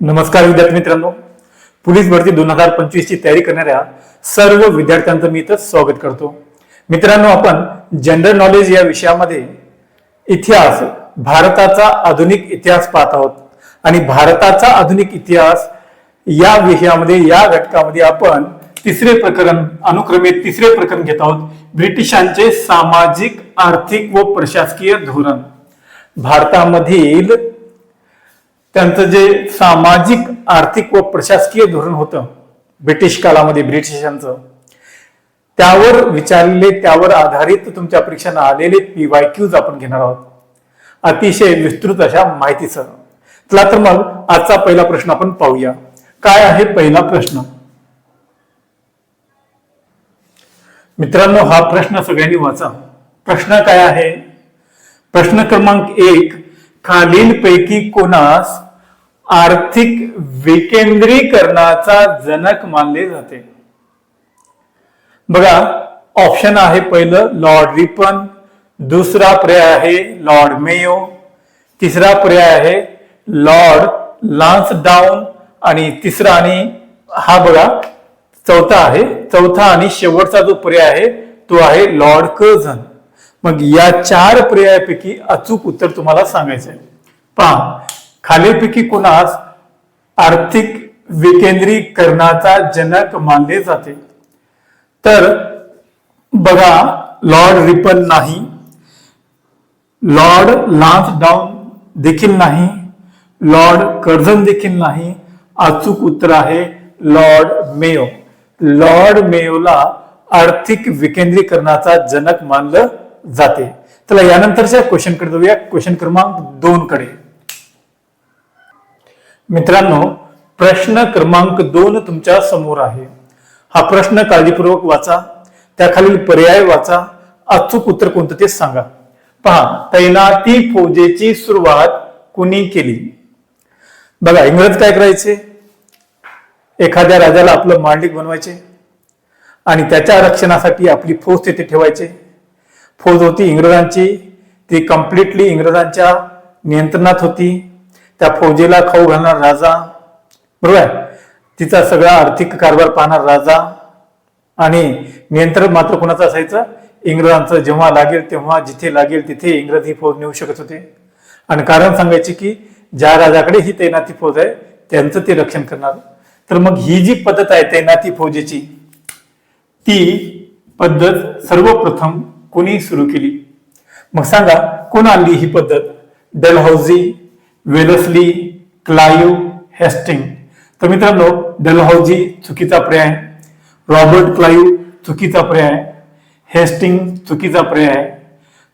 नमस्कार विद्यार्थी मित्रांनो. पोलीस भरती दोन हजार पंचवीस ची तयारी करणाऱ्या सर्व विद्यार्थ्यांचं मी इथं स्वागत करतो. मित्रांनो आपण जनरल नॉलेज या विषयामध्ये इतिहास भारताचा आधुनिक इतिहास पाहत आहोत. आणि भारताचा आधुनिक इतिहास या विषयामध्ये या घटकामध्ये आपण तिसरे प्रकरण अनुक्रमे तिसरे प्रकरण घेत आहोत. ब्रिटिशांचे सामाजिक आर्थिक व प्रशासकीय धोरण. भारतामधील त्यांचं जे सामाजिक आर्थिक व प्रशासकीय धोरण होतं ब्रिटिश काळामध्ये ब्रिटिशांचं त्यावर विचारलेले त्यावर आधारित तुमच्या परीक्षांना आलेले पीवाय क्यूज आपण घेणार आहोत. अतिशय विस्तृत अशा माहितीसह. चला तर मग आजचा पहिला प्रश्न आपण पाहूया. काय आहे पहिला प्रश्न? मित्रांनो हा प्रश्न सगळ्यांनी वाचा. प्रश्न काय आहे? प्रश्न क्रमांक एक खालीलपैकी कोणास आर्थिक विकेंद्रीकरणाचा जनक मानले जाते. बघा ऑप्शन आहे पहिलं लॉर्ड रिपन दुसरा पर्याय आहे लॉर्ड मेयो तिसरा पर्याय आहे लॉर्ड लान्स डाऊन आणि तिसरा आणि हा बघा चौथा आहे. चौथा आणि शेवटचा जो पर्याय आहे तो आहे लॉर्ड कर्झन मग या चार पर्यायापैकी अचूक उत्तर तुम्हाला सांगायचं आहे पहा खालीलपैकी कोणास आर्थिक विकेंद्रीकरणाचा जनक मानले जाते? तर बघा लॉर्ड रिपन नाही. लॉर्ड लान्स डाऊन देखील नाही. लॉर्ड कर्झन देखील नाही. अचूक उत्तर आहे लॉर्ड मेयो. लॉर्ड मेयोला आर्थिक विकेंद्रीकरणाचा जनक मानलं जाते. चला यानंतरच्या क्वेश्चनकडे जाऊया. क्वेश्चन क्रमांक दोन कडे मित्रांनो प्रश्न क्रमांक दोन तुमच्यासमोर आहे. हा प्रश्न काळजीपूर्वक वाचा त्याखालील पर्याय वाचा अचूक उत्तर कोणतं ते सांगा. पहा तैनाती फौजेची सुरुवात कुणी केली? बघा इंग्रज काय करायचे? एखाद्या राजाला आपलं मांडलिक बनवायचे आणि त्याच्या रक्षणासाठी आपली फौज तिथे ठेवायचे. फौज होती इंग्रजांची ती कम्प्लिटली इंग्रजांच्या नियंत्रणात होती. त्या फौजेला खाऊ घालणार राजा. बरोबर आहे? तिचा सगळा आर्थिक कारभार पाहणार राजा. आणि नियंत्रण मात्र कोणाचं असायचं? इंग्रजांचं. जेव्हा लागेल तेव्हा जिथे लागेल तिथे इंग्रज ही फौज नेऊ शकत होते. आणि कारण सांगायचे की ज्या राजाकडे ही तैनाती फौज आहे त्यांचं ते रक्षण करणार. तर मग ही जी पद्धत आहे तैनाती फौजेची ती पद्धत सर्वप्रथम कोणी सुरू केली? मग सांगा कोण आणली ही पद्धत? Dalhousie Wellesley Clive Hastings. तर मित्रांनो डलहौजी चुकीचा पर्याय. रॉबर्ट क्लायू चुकीचा पर्याय. हेस्टिंग चुकीचा पर्याय.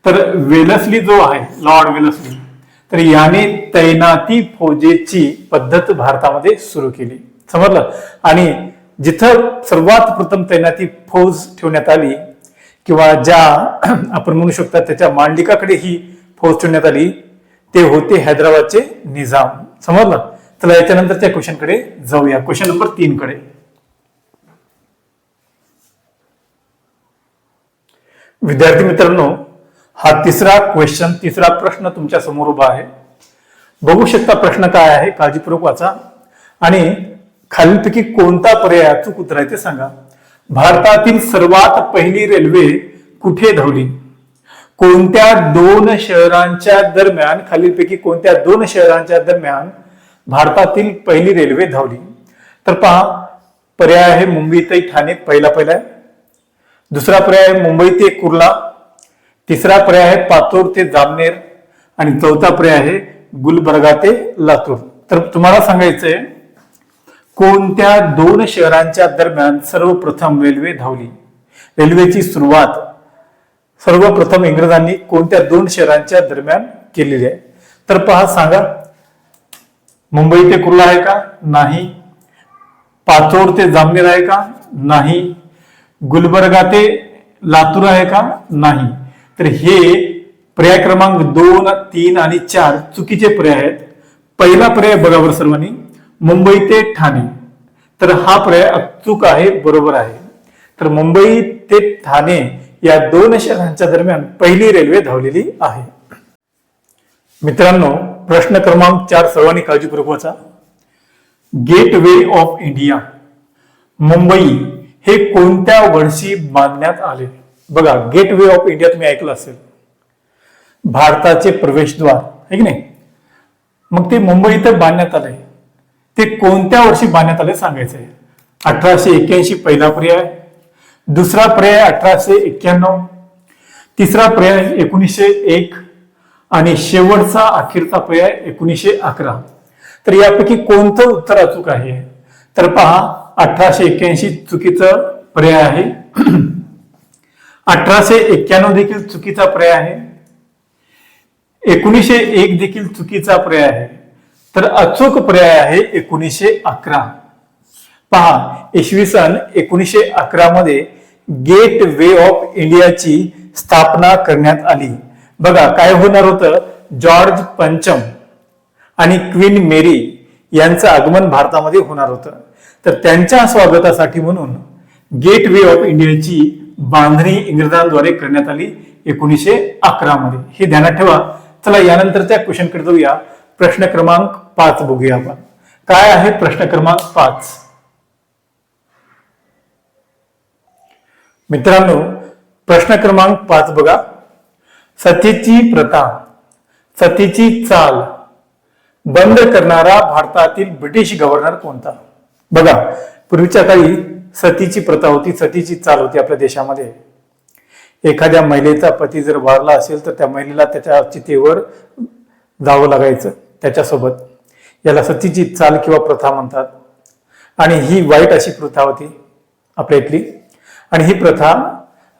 तर वेलसली जो आहे लॉर्ड वेलसली तर याने तैनाती फौजेची पद्धत भारतामध्ये सुरू केली. समजलं? आणि जिथं सर्वात प्रथम तैनाती फौज ठेवण्यात आली किंवा ज्या आपण म्हणू शकता त्याच्या मांडलिकाकडे ही फौज ठेवण्यात आली ते होते हैदराबादचे निजाम. समजलं? चला याच्यानंतरच्या क्वेश्चनकडे जाऊया. क्वेश्चन नंबर तीन कडे. विद्यार्थी मित्रांनो हा तिसरा क्वेश्चन तिसरा प्रश्न तुमच्यासमोर उभा आहे. बघू शकता प्रश्न काय आहे काळजीपूर्वक वाचा. आणि खालीलपैकी कोणता पर्याय अचूक उतरायचे ते सांगा. भारतातील सर्वात पहिली रेल्वे कुठे धावली? कोणत्या दोन शहरांच्या दरम्यान खालीलपैकी कोणत्या दोन शहरांच्या दरम्यान भारतातील पहिली रेल्वे धावली? तर पहा पर्याय आहे मुंबई ते ठाणे पहिला पहिला आहे दुसरा पर्याय आहे मुंबई ते कुर्ला. तिसरा पर्याय आहे पातूर ते जामनेर. आणि चौथा पर्याय आहे गुलबर्गा ते लातूर. तर तुम्हाला सांगायचंय कोणत्या दोन शहरांच्या दरम्यान सर्वप्रथम रेल्वे धावली? रेल्वेची सुरुवात सर्वप्रथम इंग्रजांनी कोणत्या दोन शहरांच्या दरम्यान केलेली आहे? तर पहा सांगा. मुंबई ते कुर्ला आहे का? नाही. पाचोड ते जामनेर आहे का? नाही. गुलबर्गा ते लातूर आहे का? नाही. तर हे पर्याय क्रमांक दोन तीन आणि चार चुकीचे पर्याय आहेत. पहिला पर्याय बघा बरं सर्वांनी मुंबई ते ठाणे. तर हा पर्याय अचूक आहे बरोबर आहे. तर मुंबई ते ठाणे या दोन शहरांच्या दरम्यान पहिली रेल्वे धावलेली आहे. मित्रांनो प्रश्न क्रमांक चार सर्वांनी काळजीपूर्वक वाचा gateway of India Mumbai हे कोणत्या वर्षी बांधण्यात आले? बघा गेट वे ऑफ इंडिया तुम्ही ऐकलं असेल. भारताचे प्रवेशद्वार आहे की नाही? मग ते मुंबई इथं बांधण्यात आलंय. ते कोणत्या वर्षी बांधण्यात आले सांगायचंय? अठराशे एक्क्याऐंशी पहिला पर्याय दुसरा पर्याय अठराशे एक्क्याण्णव तिसरा पर्याय एकोणीसशे एक आणि शेवटचा अखेरचा पर्याय एकोणीसशे अकरा. तर यापैकी कोणतं उत्तर अचूक आहे? तर पहा अठराशे एक्क्याऐंशी चुकीचं पर्याय आहे. अठराशे एक्क्याण्णव देखील चुकीचा पर्याय आहे. एकोणीसशे एक देखील चुकीचा पर्याय आहे. तर अचूक पर्याय आहे एकोणीसशे अकरा. पहा इसवी सन एकोणीसशे अकरा मध्ये गेट वे ऑफ इंडियाची स्थापना करण्यात आली. बघा काय होणार होतं? जॉर्ज पंचम आणि क्वीन मेरी यांचं आगमन भारतामध्ये होणार होतं. तर त्यांच्या स्वागतासाठी म्हणून गेट वे ऑफ इंडियाची बांधणी इंग्रजांद्वारे करण्यात आली एकोणीसशे अकरा मध्ये. हे ध्यानात ठेवा. चला यानंतरच्या क्वेश्चनकडे जाऊया. प्रश्न क्रमांक पाच बघूया आपण. काय आहे प्रश्न क्रमांक पाच? मित्रांनो प्रश्न क्रमांक पाच बघा. सतीची प्रथा सतीची चाल बंद करणारा भारतातील ब्रिटिश गव्हर्नर कोणता? बघा पूर्वीच्या काळी सतीची प्रथा होती सतीची चाल होती आपल्या देशामध्ये. एखाद्या महिलेचा पती जर वारला असेल तर त्या महिलेला त्याच्या चितेवर जावं लागायचं त्याच्यासोबत. याला सतीची चाल किंवा प्रथा म्हणतात. आणि ही वाईट अशी प्रथा होती आपल्या इथली. आणि ही प्रथा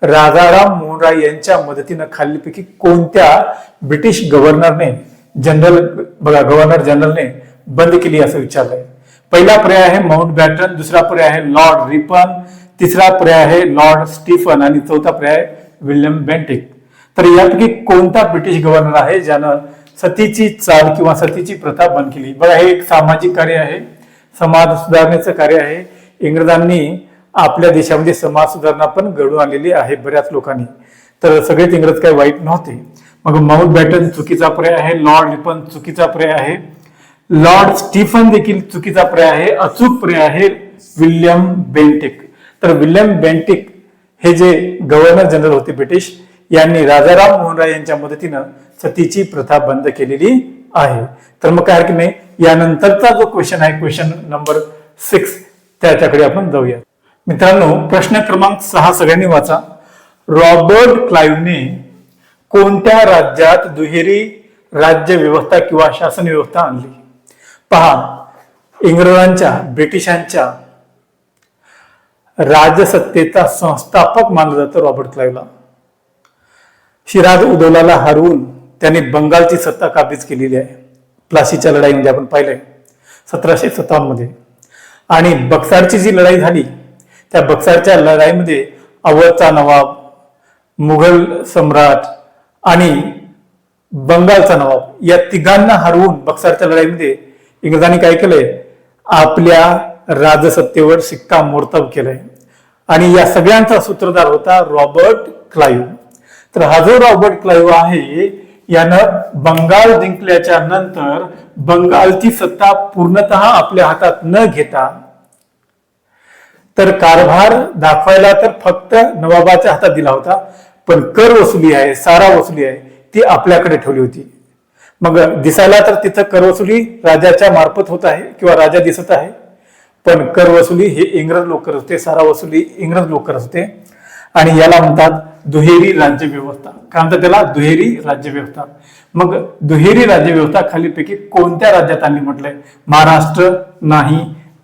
राजाराम मोहन राय यांच्या मदतीनं खालीलपैकी कोणत्या ब्रिटिश गव्हर्नरने जनरल बघा गव्हर्नर जनरलने बंद केली असं विचारलंय. पहिला पर्याय आहे माउंट बॅटन दुसरा पर्याय आहे लॉर्ड रिपन तिसरा पर्याय आहे लॉर्ड स्टीफन आणि चौथा पर्याय विल्यम बेंटिक तर यापैकी कोणता ब्रिटिश गव्हर्नर आहे ज्यानं सतीची चाल किंवा सतीची प्रथा बंद केली? बघा हे एक सामाजिक कार्य आहे. समाज सुधारणेचं कार्य आहे. इंग्रजांनी आपल्या देशामध्ये समाज सुधारणा पण घडून आलेली आहे बऱ्याच लोकांनी. तर सगळेच इंग्रज काही वाईट नव्हते. मग माउंट बॅटन चुकीचा पर्याय आहे लॉर्ड लिपन चुकीचा पर्याय आहे लॉर्ड स्टीफन देखील चुकीचा पर्याय आहे अचूक पर्याय आहे विल्यम बेंटिक. तर विल्यम बेंटिक हे जे गव्हर्नर जनरल होते ब्रिटिश यांनी राजाराम मोहन राय यांच्या मदतीनं सतीची प्रथा बंद केलेली आहे. तर मग काय हरकत नाही यानंतरचा जो क्वेश्चन आहे क्वेश्चन नंबर सिक्स त्याच्याकडे आपण जाऊया मित्रांनो प्रश्न क्रमांक सहा सगळ्यांनी वाचा. रॉबर्ट क्लाइव्हने कोणत्या राज्यात दुहेरी राज्य व्यवस्था किंवा शासन व्यवस्था आणली? पहा इंग्रजांच्या ब्रिटिशांच्या राजसत्तेचा संस्थापक मानलं जातं रॉबर्ट क्लाइव्हला. शिराज उदौलाला हरवून त्यांनी बंगालची सत्ता काबीज केलेली आहे. प्लासीच्या लढाईमध्ये आपण पाहिलंय सतराशे सत्तावन्नमध्ये आणि बक्सारची जी लढाई झाली त्या बक्सारच्या लढाईमध्ये अवधचा नवाब मुघल सम्राट आणि बंगालचा नवाब या तिघांना हरवून बक्सारच्या लढाईमध्ये इंग्रजांनी काय केलंय? आपल्या राजसत्तेवर शिक्का मोर्तब केलंय. आणि या सगळ्यांचा सूत्रधार होता रॉबर्ट क्लाइव्ह तर हा जो रॉबर्ट क्लाइव्ह आहे यानं बंगाल जिंकल्याच्या नंतर बंगालची सत्ता पूर्णतः आपल्या हातात न घेता तर कारभार दाखवायला तर फक्त नवाबाच्या हातात दिला होता पण कर वसुली आहे सारा वसुली आहे ती आपल्याकडे ठेवली होती. मग दिसायला तर तिथं कर वसुली राजाच्या मार्फत होत आहे किंवा राजा दिसत आहे पण कर वसुली हे इंग्रज लोक करत होते सारा वसुली इंग्रज लोक करत होते. आणि याला म्हणतात दुहेरी राज्य व्यवस्था काय म्हणतात त्याला? दुहेरी राज्य व्यवस्था मग दुहेरी राज्य व्यवस्था खालीपैकी कोणत्या राज्यात आणली म्हटलंय? महाराष्ट्र नाही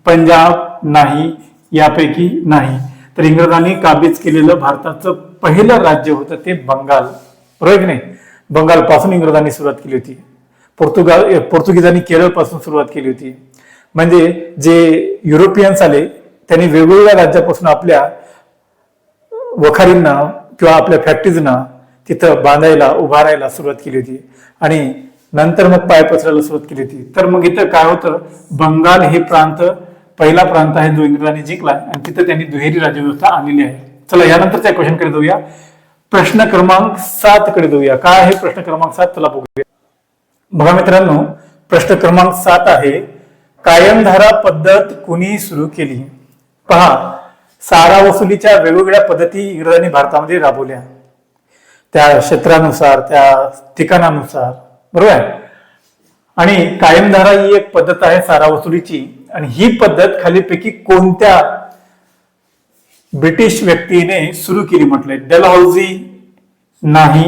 पंजाब नाही यापैकी नाही. तर इंग्रजांनी काबीज केलेलं भारताचं पहिलं राज्य होतं ते बंगाल. बरोबर की नाही? बंगालपासून इंग्रजांनी सुरुवात केली होती. पोर्तुगाल पोर्तुगीजांनी केरळपासून सुरुवात केली होती. म्हणजे जे युरोपियन्स आले त्यांनी वेगवेगळ्या राज्यापासून आपल्या वखारींना किंवा आपल्या फॅक्टरीजना तिथं बांधायला उभारायला सुरुवात केली होती. आणि नंतर मग पाय पसरायला सुरुवात केली होती. तर मग इथं काय होतं? बंगाल हे प्रांत पहिला प्रांत आहे जो इंग्रजांनी जिंकला आणि तिथं त्यांनी दुहेरी राज्यव्यवस्था आणलेली आहे. चला यानंतरच्या क्वेश्चनकडे जाऊया. प्रश्न क्रमांक सात कडे जाऊया. काय आहे प्रश्न क्रमांक सात? चला बघूया. बघा मित्रांनो प्रश्न क्रमांक सात आहे कायमधारा पद्धत कुणी सुरू केली? पहा सारा वसुलीच्या वेगवेगळ्या पद्धती इंग्रजांनी भारतामध्ये राबवल्या. त्या क्षेत्रानुसार त्या ठिकाणानुसार. बरोबर आहे? आणि कायमधारा ही एक पद्धत आहे सारा वसुलीची. आणि ही पद्धत खालीपैकी कोणत्या ब्रिटिश व्यक्तीने सुरू केली म्हटलंय? डेलहाऊजी नाही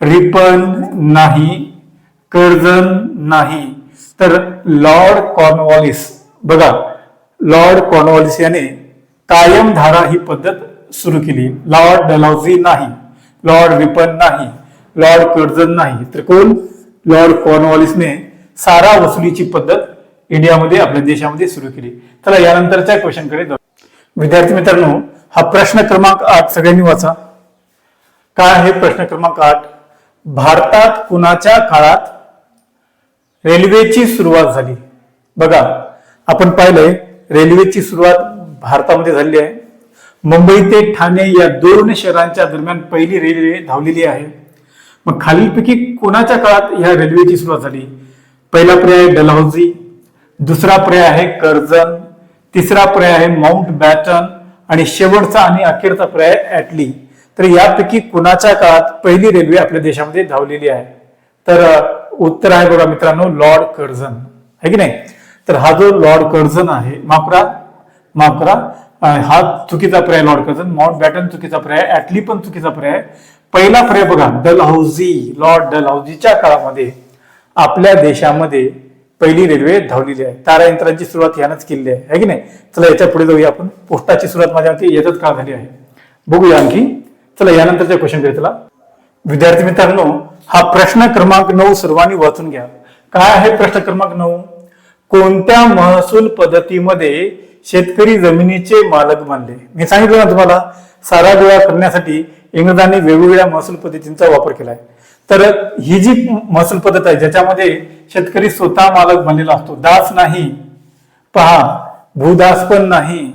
रिपन नाही कर्जन नाही. तर लॉर्ड कॉर्नवॉलिस बघा लॉर्ड कॉर्नवॉलिस याने कायमधारा ही पद्धत सुरू केली. लॉर्ड डलहौजी नाही लॉर्ड रिपन नाही लॉर्ड कर्जन नाही. तर कोण? लॉर्ड कॉर्नवॉलिसने सारा वसुलीची पद्धत इंडियामध्ये आपल्या देशामध्ये सुरू केली. चला यानंतरच्या क्वेश्चनकडे जाऊ. विद्यार्थी मित्रांनो हा प्रश्न क्रमांक आठ सगळ्यांनी वाचा. काय आहे प्रश्न क्रमांक आठ? भारतात कुणाच्या काळात रेल्वेची सुरुवात झाली? बघा आपण पाहिलंय रेल्वेची सुरुवात भारतामध्ये झालेली आहे. मुंबई ते ठाणे या दोन शहरांच्या दरम्यान पहिली रेल्वे धावलेली आहे. मग खालीलपैकी कोणाच्या काळात ह्या रेल्वेची सुरुवात झाली? पहिला पर्याय डलहौजी दुसरा पर्याय आहे कर्जन. तिसरा पर्याय आहे माउंट बॅटन. आणि शेवटचा आणि अखेरचा पर्याय ॲटली. तर यापैकी कुणाच्या काळात पहिली रेल्वे आपल्या देशामध्ये धावलेली आहे? तर उत्तर आहे बघा मित्रांनो लॉर्ड कर्झन. आहे की नाही? तर हा जो लॉर्ड कर्झन आहे माकुरा माकुरा हा चुकीचा पर्याय लॉर्ड कर्झन. माउंट बॅटन चुकीचा पर्याय ॲटली पण चुकीचा पर्याय. पहिला पर्याय बघा डलहौजी लॉर्ड डलहौजीच्या काळामध्ये आपल्या देशामध्ये पहिली रेल्वे धावलेली आहे. तारा यंत्रांची सुरुवात यानंच केलेली आहे. है की नाही? चला याच्यापुढे जाऊया आपण. पोस्टाची सुरुवात माझ्या मते येतच का झाली आहे. बघूया आणखी. चला यानंतरच्या क्वेश्चनकडे चला. विद्यार्थी मित्रांनो हा प्रश्न क्रमांक नऊ सर्वांनी वाचून घ्या. काय आहे प्रश्न क्रमांक नऊ? कोणत्या महसूल पद्धतीमध्ये शेतकरी जमिनीचे मालक बनले? मी सांगितलं ना तुम्हाला सारा गोळा करण्यासाठी इंग्रजांनी वेगवेगळ्या महसूल पद्धतींचा वापर केला आहे तर ही जी महसूल पद्धत आहे ज्याच्यामध्ये शेतकरी स्वतः मालक बनलेला असतो दास नाही पहा भूदास पण नाही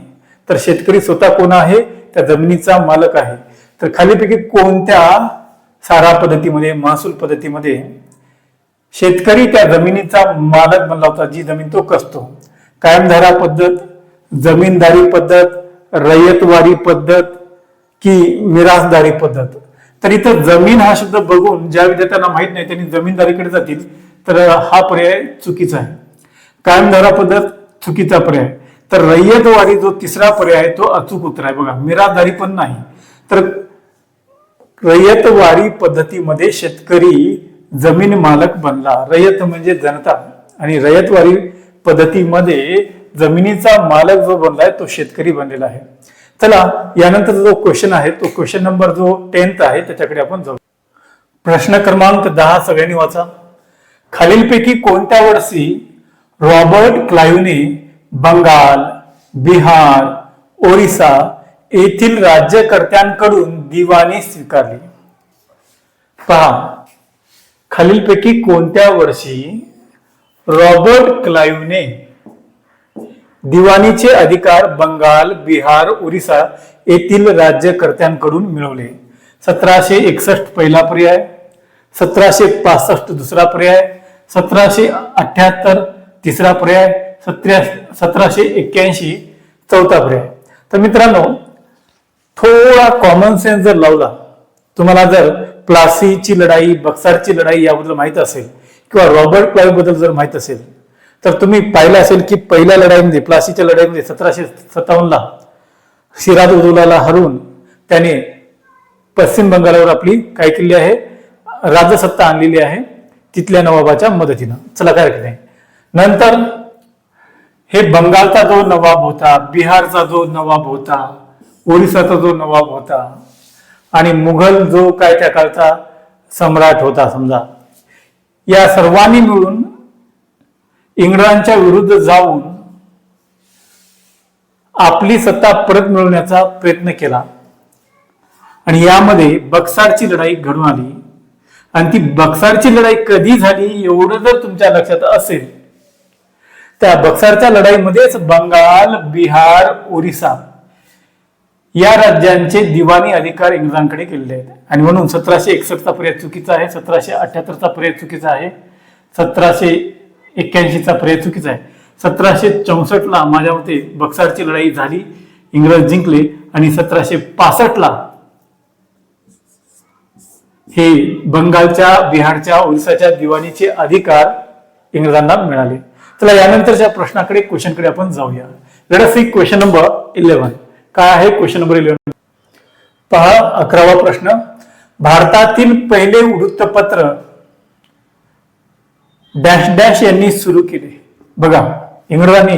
तर शेतकरी स्वतः कोण आहे? त्या जमिनीचा मालक आहे. तर खालीपैकी कोणत्या सारा पद्धतीमध्ये महसूल पद्धतीमध्ये शेतकरी त्या जमिनीचा मालक बनला होता जी जमीन तो कसतो? कायमधारा पद्धत जमीनदारी पद्धत रयतवारी पद्धत की मिरासदारी पद्धत? तर इथं जमीन हा शब्द बघून ज्या विद्यार्थ्यांना माहीत नाही त्यांनी जमीनदारीकडे जातील तर हा पर्याय चुकीचा आहे. कायमधारा पद्धत चुकीचा पर्याय. तर रय्यतवारी जो तिसरा पर्याय तो अचूक उत्तर आहे. बघा मिरादारी पण नाही. तर रयतवारी पद्धतीमध्ये शेतकरी जमीन मालक बनला. रयत म्हणजे जनता. आणि रयतवारी पद्धतीमध्ये जमिनीचा मालक जो बनलाय तो शेतकरी बनलेला आहे. चला यानंतर जो क्वेश्चन आहे तो क्वेश्चन नंबर जो टेन्थ आहे त्याच्याकडे आपण जाऊ. प्रश्न क्रमांक दहा सगळ्यांनी वाचा. खालीलपैकी कोणत्या वर्षी रॉबर्ट क्लाइव्हने बंगाल बिहार ओरिसा येथील राज्यकर्त्यांकडून दिवाणी स्वीकारली? पहा. खालीलपैकी कोणत्या वर्षी रॉबर्ट क्लाइव्हने दिवाणीचे अधिकार बंगाल बिहार ओरिसा येथील राज्यकर्त्यांकडून मिळवले. सतराशे एकसष्ट पहिला पर्याय सतराशे पासष्ट दुसरा पर्याय सतराशे अठ्याहत्तर तिसरा पर्याय सत्र्या सतराशे एक्क्याऐंशी चौथा पर्याय. तर मित्रांनो थोडा कॉमन सेन्स जर लावला तुम्हाला जर प्लासीची लढाई बक्सारची लढाई याबद्दल माहीत असेल किंवा रॉबर्ट क्लाईव्हबद्दल जर माहीत असेल तर तुम्ही पाहिलं असेल की पहिल्या लढाईमध्ये प्लासीच्या लढाईमध्ये सतराशे सत्तावन्नला सिराज उदौलाला हरवून त्याने पश्चिम बंगालावर आपली काय केली आहे राजसत्ता आणलेली आहे तिथल्या नवाबाच्या मदतीनं. चला काय नाही. नंतर हे बंगालचा जो नवाब होता बिहारचा जो नवाब होता ओरिसाचा जो नवाब होता आणि मुघल जो काय त्या काळचा सम्राट होता समजा या सर्वांनी मिळून इंग्रजांच्या विरुद्ध जाऊन आपली सत्ता परत मिळवण्याचा प्रयत्न केला. आणि यामध्ये बक्सारची लढाई घडून आली. आणि ती बक्सारची लढाई कधी झाली एवढं जर तुमच्या लक्षात असेल त्या बक्सारच्या लढाईमध्येच बंगाल बिहार ओरिसा या राज्यांचे दिवाणी अधिकार इंग्रजांकडे केलेले आहेत. आणि म्हणून सतराशे एकसष्टचा पर्याय चुकीचा आहे सतराशे अठ्याहत्तरचा पर्याय चुकीचा आहे सतराशे एक्क्याऐंशीचा पर्याय चुकीचा आहे. सतराशे चौसष्टला माझ्या मते बक्सारची लढाई झाली इंग्रज जिंकले आणि सतराशे पासष्टला हे बंगालच्या बिहारच्या ओरिसाच्या दिवाणीचे अधिकार इंग्रजांना मिळाले. चला यानंतरच्या प्रश्नाकडे क्वेश्चनकडे आपण जाऊया. Let see question number eleven काय आहे क्वेश्चन नंबर इलेव्हन पहा अकरावा प्रश्न. भारतातील पहिले वृत्तपत्र डॅश डॅश यांनी सुरू केले. बघा इंग्रजांनी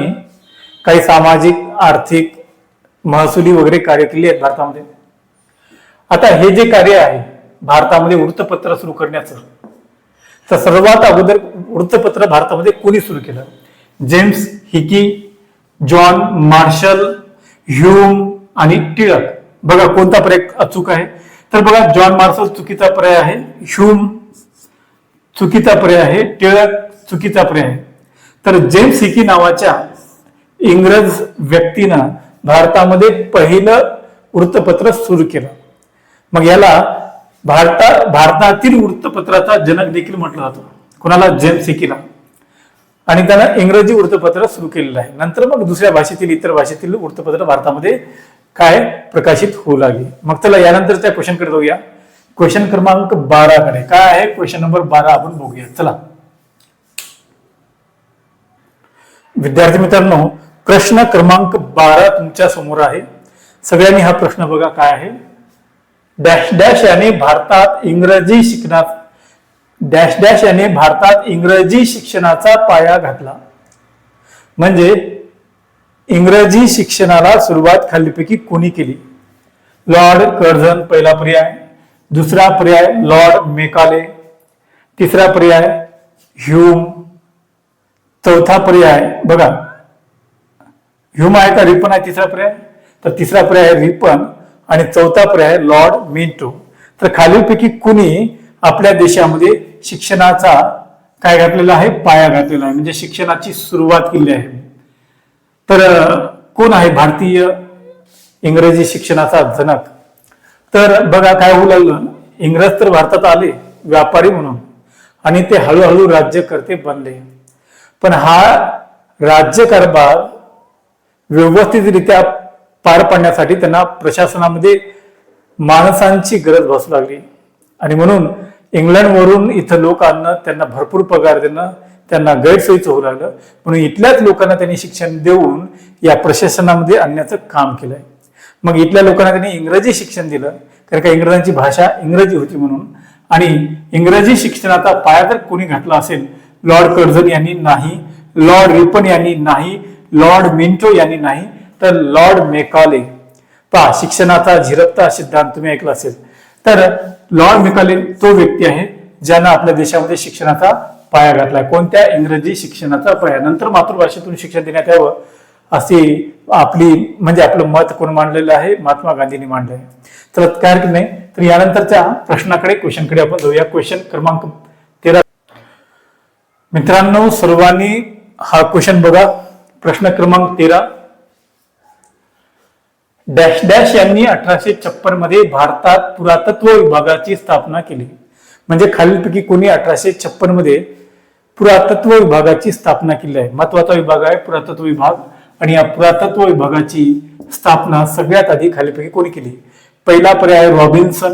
काही सामाजिक आर्थिक महसुली वगैरे कार्य केली आहेत भारतामध्ये. आता हे जे कार्य आहे भारतामध्ये वृत्तपत्र सुरू करण्याचं तर सर्वात अगोदर वृत्तपत्र भारतामध्ये कोणी सुरू केलं? James Hicky John Marshall Hume आणि टिळक. बघा कोणता पर्याय अचूक आहे? तर बघा जॉन मार्शल चुकीचा पर्याय आहे. ह्यूम चुकीचा पर्याय आहे टिळक चुकीचा पर्याय आहे. तर जेम्स हिकी नावाच्या इंग्रज व्यक्तीनं भारतामध्ये पहिलं वृत्तपत्र सुरू केलं. मग याला भारता भारतातील वृत्तपत्राचा जनक देखील म्हटलं जातं. कोणाला? जेम्स हिकीला. आणि त्यानं इंग्रजी वृत्तपत्र सुरू केलेलं आहे. नंतर मग दुसऱ्या भाषेतील इतर भाषेतील वृत्तपत्र भारतामध्ये काय? प्रकाशित होऊ लागली. मग चला यानंतरच्या क्वेश्चनकडे जाऊया. क्वेश्चन क्रमांक बारा कडे. काय आहे? क्वेश्चन नंबर बारा आपण बघूया. चला. विद्यार्थी मित्रांनो प्रश्न क्रमांक बारा तुमच्यासमोर आहे. सगळ्यांनी हा प्रश्न बघा काय आहे. डॅश डॅश याने भारतात इंग्रजी शिकण्यात डॅश डॅश याने भारतात इंग्रजी शिक्षणाचा पाया घातला. म्हणजे इंग्रजी शिक्षणाला सुरुवात खालीपैकी कोणी केली? लॉर्ड कर्झन पहिला पर्याय. दुसरा पर्याय लॉर्ड मेकाले. तिसरा पर्याय ह्यूम. चौथा पर्याय बघा. ह्यूम आहे का रिपन आहे तिसरा पर्याय? तर तिसरा पर्याय आहे रिपन आणि चौथा पर्याय लॉर्ड मिंटो तर खालीलपैकी कुणी आपल्या देशामध्ये शिक्षणाचा काय घातलेला आहे? पाया घातलेला आहे. म्हणजे शिक्षणाची सुरुवात केली आहे. तर कोण आहे भारतीय इंग्रजी शिक्षणाचा जनक तर बघा काय होऊ लागलं इंग्रज तर भारतात आले व्यापारी म्हणून. आणि ते हळूहळू राज्यकर्ते बनले. पण हा राज्यकारभार व्यवस्थितरित्या पार पाडण्यासाठी त्यांना प्रशासनामध्ये माणसांची गरज भासू लागली. आणि म्हणून इंग्लंडवरून इथं लोक आणणं त्यांना भरपूर पगार देणं त्यांना गैरसोयीचं होऊ लागलं. म्हणून इथल्याच लोकांना त्यांनी शिक्षण देऊन या प्रशासनामध्ये आणण्याचं काम केलंय. मग इथल्या लोकांना त्यांनी इंग्रजी शिक्षण दिलं कारण का इंग्रजांची भाषा इंग्रजी होती म्हणून. आणि इंग्रजी शिक्षणाचा पाया जर कोणी घातला असेल लॉर्ड कर्झन यांनी नाही लॉर्ड रिपन यांनी नाही लॉर्ड मिंटो यांनी नाही तर लॉर्ड मेकॉले. पहा शिक्षणाचा झिरपता सिद्धांत तुम्ही ऐकला असेल. तर लॉर्ड मेकॉले तो व्यक्ती आहे ज्यानं आपल्या देशामध्ये शिक्षणाचा पाया घातलाय. कोणत्या इंग्रजी शिक्षणाचा पाया? नंतर मातृभाषेतून शिक्षण देण्यात यावं. असे आपली म्हणजे आपलं मत कोण मांडलेलं आहे? महात्मा गांधींनी मांडलं आहे तर काय की नाही? तर यानंतरच्या प्रश्नाकडे क्वेश्चनकडे आपण जाऊया. क्वेश्चन क्रमांक तेरा. मित्रांनो सर्वांनी हा क्वेश्चन बघा. प्रश्न क्रमांक तेरा. डॅश डॅश यांनी अठराशे छप्पनमध्ये भारतात पुरातत्व विभागाची स्थापना केली. म्हणजे खालीलपैकी कोणी अठराशे छप्पनमध्ये पुरातत्व विभागाची स्थापना केली आहे? महत्त्वाचा विभाग आहे पुरातत्व विभाग. आणि या पुरातत्व विभागाची स्थापना सगळ्यात आधी खालीपैकी कोणी केली? पहिला पर्याय आहे रॉबिन्सन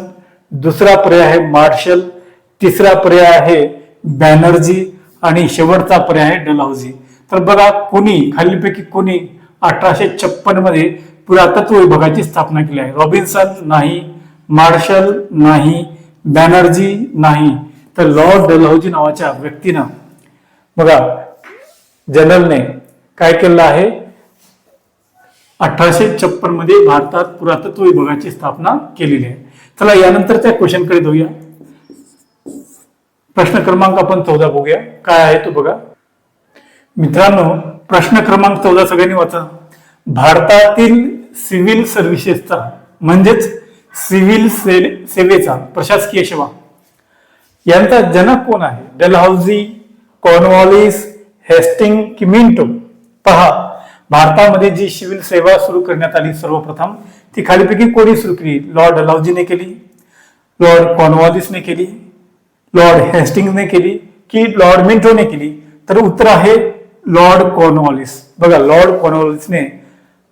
दुसरा पर्याय आहे मार्शल तिसरा पर्याय आहे बॅनर्जी आणि शेवटचा पर्याय आहे डलहौजी. तर बघा कोणी खालीलपैकी कोणी अठराशे छप्पनमध्ये पुरातत्व विभागाची स्थापना केली आहे? रॉबिन्सन नाही मार्शल नाही बॅनर्जी नाही. तर लॉर्ड डलहौजी नावाच्या व्यक्तीनं बघा जनरलने काय केलं आहे? अठराशे छप्पनमध्ये भारतात पुरातत्व विभागाची स्थापना केलेली आहे. चला यानंतरच्या क्वेश्चनकडे जाऊया. प्रश्न क्रमांक आपण चौदा बघूया. काय आहे तो बघा. मित्रांनो प्रश्न क्रमांक चौदा सगळ्यांनी वाचा. भारतातील सिव्हिल सर्व्हिसेसचा म्हणजेच सिव्हिल से- सेवेचा प्रशासकीय सेवा यांचा जनक कोण आहे? डलहाउजी कॉर्नवॉलिस हेस्टिंग किमिंटो. पहा. भारतामध्ये जी सिव्हिल सेवा सुरू करण्यात आली सर्वप्रथम ती खालीपैकी कोणी सुरू केली? लॉर्ड डलहौजीने केली लॉर्ड कॉर्नवॉलिसने केली लॉर्ड हेस्टिंगने केली की लॉर्ड मिंटोने केली? तर उत्तर आहे लॉर्ड कॉर्नवॉलिस. बघा लॉर्ड कॉर्नवॉलिसने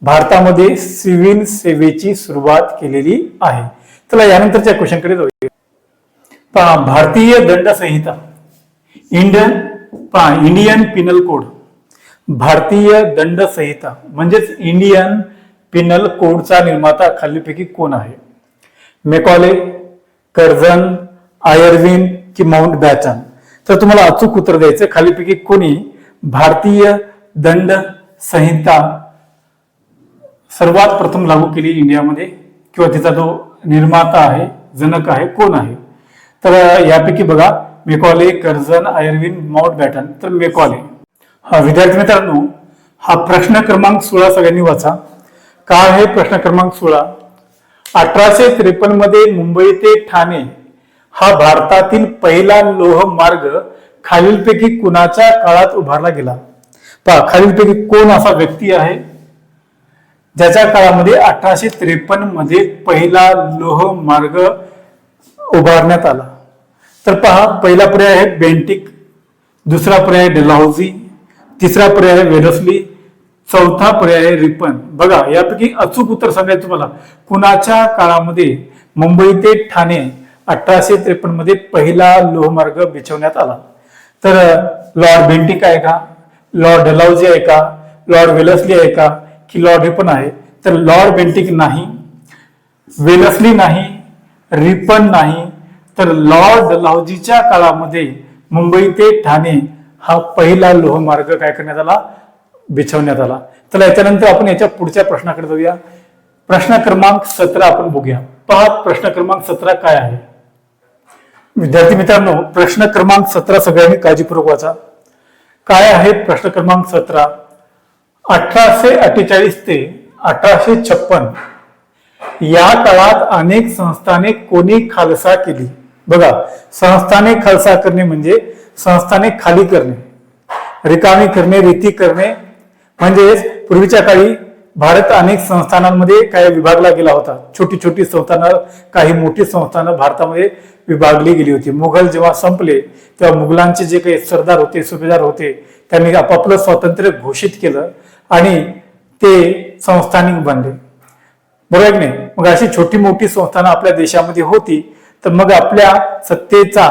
भारतामध्ये सिव्हिल सेवेची सुरुवात केलेली आहे. चला यानंतरच्या क्वेश्चनकडे जाऊया. पहा भारतीय दंड संहिता इंडियन पहा इंडियन पिनल कोड. भारतीय दंड संहिता म्हणजेच इंडियन पिनल कोडचा निर्माता खालीपैकी कोण आहे? मेकॉले कर्जन आयर्विन की माउंट बॅटन तर तुम्हाला अचूक उत्तर द्यायचं खालीपैकी कोणी भारतीय दंड संहिता सर्वात प्रथम लागू केली इंडियामध्ये? किंवा तिचा जो निर्माता आहे जनक आहे कोण आहे? तर यापैकी बघा Macaulay Curzon Irwin Mountbatten. तर मेकॉले. विद्यार्थी मित्रांनो हा प्रश्न क्रमांक सोळा सगळ्यांनी वाचा. काय आहे प्रश्न क्रमांक सोळा? अठराशे त्रेपन्नमध्ये मुंबई ते ठाणे हा भारतातील पहिला लोह मार्ग खालीलपैकी कुणाच्या काळात उभारला गेला? पहा खालीलपैकी कोण असा व्यक्ती आहे? ज्याच्या काळामध्ये अठराशे त्रेपन्नमध्ये पहिला लोह मार्ग उभारण्यात आला. तर पहा पहिला पर्याय आहे बेंटिक दुसरा पर्याय आहे डेलाहौजी तिसरा पर्याय वेलसली चौथा पर्याय रिपन बघा यापैकी अचूक उत्तर सांगायचं तुम्हाला. कुणाच्या काळामध्ये मुंबई ते ठाणे अठराशे त्रेपन्नमध्ये पहिला लोहमार्ग बिछवण्यात आला? तर लॉर्ड बेंटिक आहे का? लॉर्ड डलाउजी आहे का? लॉर्ड वेलसली आहे का? की लॉर्ड रिपन आहे. तर लॉर्ड बेंटिक नाही वेलसली नाही रिपन नाही. तर लॉर्ड डलाउजीच्या काळामध्ये मुंबई ते ठाणे हा पहिला लोहमार्ग काय करण्यात आला? बिछवण्यात आला. चला याच्यानंतर आपण याच्या पुढच्या प्रश्नाकडे जाऊया. प्रश्न क्रमांक सतरा आपण बघूया. पहा प्रश्न क्रमांक सतरा काय आहे? विद्यार्थी मित्रांनो प्रश्न क्रमांक सतरा सगळ्यांनी काळजीपूर्वक वाचा. काय आहे प्रश्न क्रमांक सतरा? अठराशे अठ्ठेचाळीस ते अठराशे छप्पन. या काळात अनेक संस्थाने कोणी खालसा केली? बघा संस्थाने खालसा करणे म्हणजे संस्थाने खाली करणे रिकामी करणे रीती करणे. म्हणजेच पूर्वीच्या काळी भारत अनेक संस्थानांमध्ये काही विभागला गेला होता. छोटी छोटी संस्थानं काही मोठी संस्थानं भारतामध्ये विभागली गेली होती. मुघल जेव्हा संपले तेव्हा मुघलांचे जे काही सरदार होते सुभेदार होते त्यांनी आपापलं स्वातंत्र्य घोषित केलं आणि ते संस्थानिक बनले. बरोबर नाही? मग अशी छोटी मोठी संस्थानं आपल्या देशामध्ये होती तर मग आपल्या सत्तेचा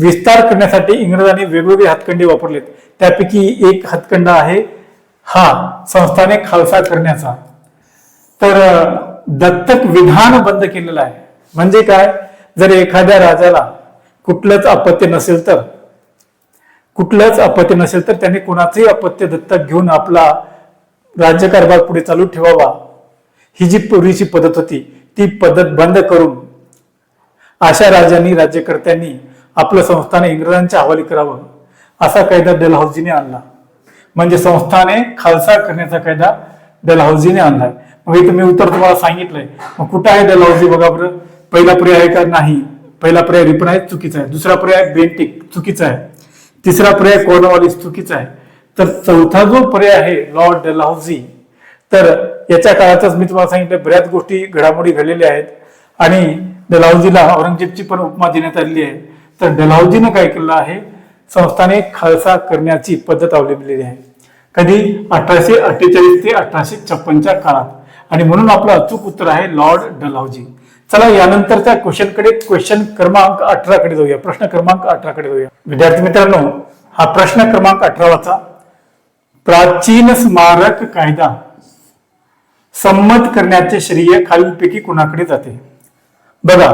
विस्तार करण्यासाठी इंग्रजांनी वेगवेगळे हातखंडे वापरलेत. त्यापैकी एक हातखंडा आहे हा संस्थाने खालसा करण्याचा. तर दत्तक विधान बंद केलेलं आहे. म्हणजे काय? जर एखाद्या राजाला कुठलंच अपत्य नसेल तर कुठलंच अपत्य नसेल तर त्याने कोणाचंही अपत्य दत्तक घेऊन आपला राज्यकारभार पुढे चालू ठेवावा. ही जी पूर्वीची पद्धत होती ती पद्धत बंद करून अशा राजांनी राज्यकर्त्यांनी आपलं संस्थान इंग्रजांच्या हवाली करावं असा कायदा डलहौजीने आणला. म्हणजे संस्थाने खालसा करण्याचा कायदा डलहौजीने आणलाय मग हे मी उत्तर तुम्हाला सांगितलंय. मग कुठं आहे डलहौजी? बघा बरं. पहिला पर्याय आहे का नाही? पहिला पर्याय रिपन आहे चुकीचा आहे. दुसरा पर्याय बेंटिक चुकीचा आहे. तिसरा पर्याय कोर्नवालिस चुकीचा आहे. तर चौथा जो पर्याय आहे लॉर्ड डलहौजी तर याच्या काळातच मी तुम्हाला सांगितलं बऱ्याच गोष्टी घडामोडी घडलेल्या आहेत. आणि डलहौजीला औरंगजेबची पण उपमा देण्यात आलेली आहे. तर डलहौजीनं काय केलं आहे? संस्थाने खालसा करण्याची पद्धत अवलंबलेली आहे. कधी? अठराशे अठ्ठेचाळीस ते अठराशे छप्पनच्या काळात. आणि म्हणून आपलं अचूक उत्तर आहे लॉर्ड डलहौजी चला यानंतरच्या क्वेश्चनकडे क्वेश्चन क्रमांक अठरा कडे जाऊया. प्रश्न क्रमांक अठरा कडे जाऊया. विद्यार्थी मित्रांनो हा प्रश्न क्रमांक अठरावाचा. प्राचीन स्मारक कायदा. संमत करण्याचे श्रेय खालीलपैकी कुणाकडे जाते? बघा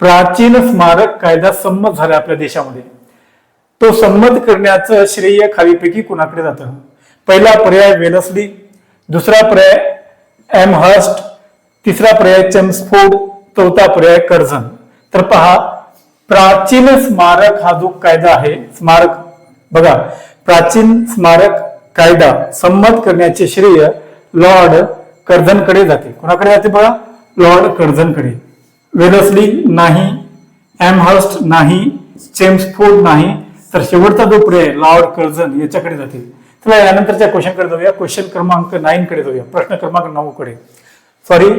प्राचीन स्मारक कायदा संमत झाला आपल्या देशामध्ये. तो संमत करण्याचं श्रेय खालीपैकी कुणाकडे जातं? पहिला पर्याय वेलसली दुसरा पर्याय एम हर्स्ट तिसरा पर्याय चेम्सफोर्ड चौथा पर्याय कर्झन. तर पहा प्राचीन स्मारक हा जो कायदा आहे स्मारक बघा प्राचीन स्मारक कायदा संमत करण्याचे श्रेय लॉर्ड कर्झनकडे जाते. कोणाकडे जाते बघा लॉर्ड कर्झनकडे. वेलसली नाही एमहर्स्ट नाही चेम्सफोर्ड नाही तर शेवटचा जो पर्याय लॉर्ड कर्जन याच्याकडे जातील. चला यानंतरच्या क्वेश्चनकडे जाऊया. क्वेश्चन क्रमांक नाईन कडे जाऊया. प्रश्न क्रमांक नऊ कडे. सॉरी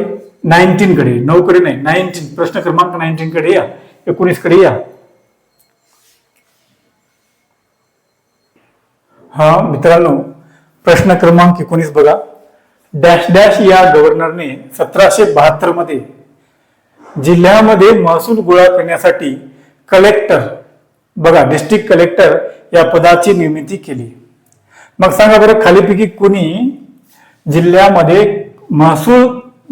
नाईन्टीन कडे. नऊ कडे नाही नाईन्टीन प्रश्न क्रमांक नाईन्टीन कडे या. एकोणीसकडे या. हा मित्रांनो प्रश्न क्रमांक एकोणीस बघा. डॅश डॅश या गव्हर्नरने सतराशे बहात्तरमध्ये जिल्ह्यामध्ये महसूल गोळा करण्यासाठी कलेक्टर बघा डिस्ट्रिक्ट कलेक्टर या पदाची निर्मिती केली. मग सांगा बरं खालीपैकी कुणी जिल्ह्यामध्ये महसूल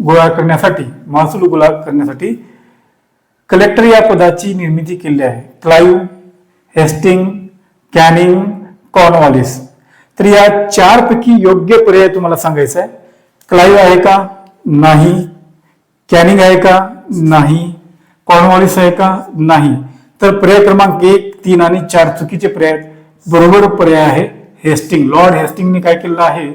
गोळा करण्यासाठी महसूल गोळा करण्यासाठी कलेक्टर या पदाची निर्मिती केली आहे? क्लाईव्ह हेस्टिंग कॅनिंग कॉर्नवॉलिस तर या चारपैकी योग्य पर्याय तुम्हाला सांगायचा आहे. क्लाईव्ह आहे का? नाही. कॅनिंग आहे का? नाही. कॉर्नवॉलिस आहे का? नाही. तर पर्याय क्रमांक एक तीन आणि चार चुकीचे पर्याय बरोबर पर्याय आहे हेस्टिंग. लॉर्ड हेस्टिंगने काय केलं आहे?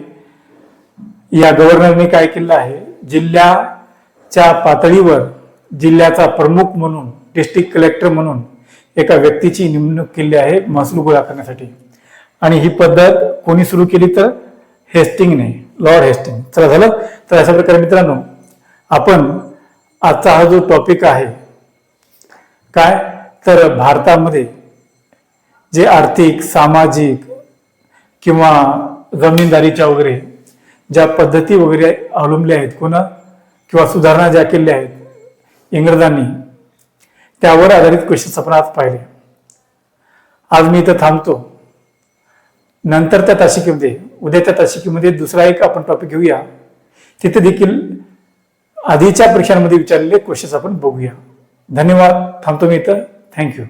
या गव्हर्नरने काय केलं आहे? जिल्ह्याच्या पातळीवर जिल्ह्याचा प्रमुख म्हणून डिस्ट्रिक्ट कलेक्टर म्हणून एका व्यक्तीची नेमणूक केली आहे महसूल गोळा करण्यासाठी. आणि ही पद्धत कोणी सुरू केली तर? हेस्टिंगने. Lord Hastings. चला झालं? तर अशा प्रकारे मित्रांनो आपण आजचा हा जो टॉपिक आहे काय? तर भारतामध्ये जे आर्थिक सामाजिक किंवा जमीनदारीच्या वगैरे ज्या पद्धती वगैरे अवलंबल्या आहेत कोणा किंवा सुधारणा ज्या केल्या आहेत इंग्रजांनी त्यावर आधारित क्वेश्चन आपण आज पाहिले. आज मी इथं थांबतो. नंतर त्या ताशिकेमध्ये उद्या त्या ताशिकेमध्ये दुसरा एक आपण टॉपिक घेऊया. तिथे देखील आधीच्या परीक्षांमध्ये विचारलेले क्वेश्चन्स आपण बघूया. धन्यवाद. थांबतो मी इथं. थँक्यू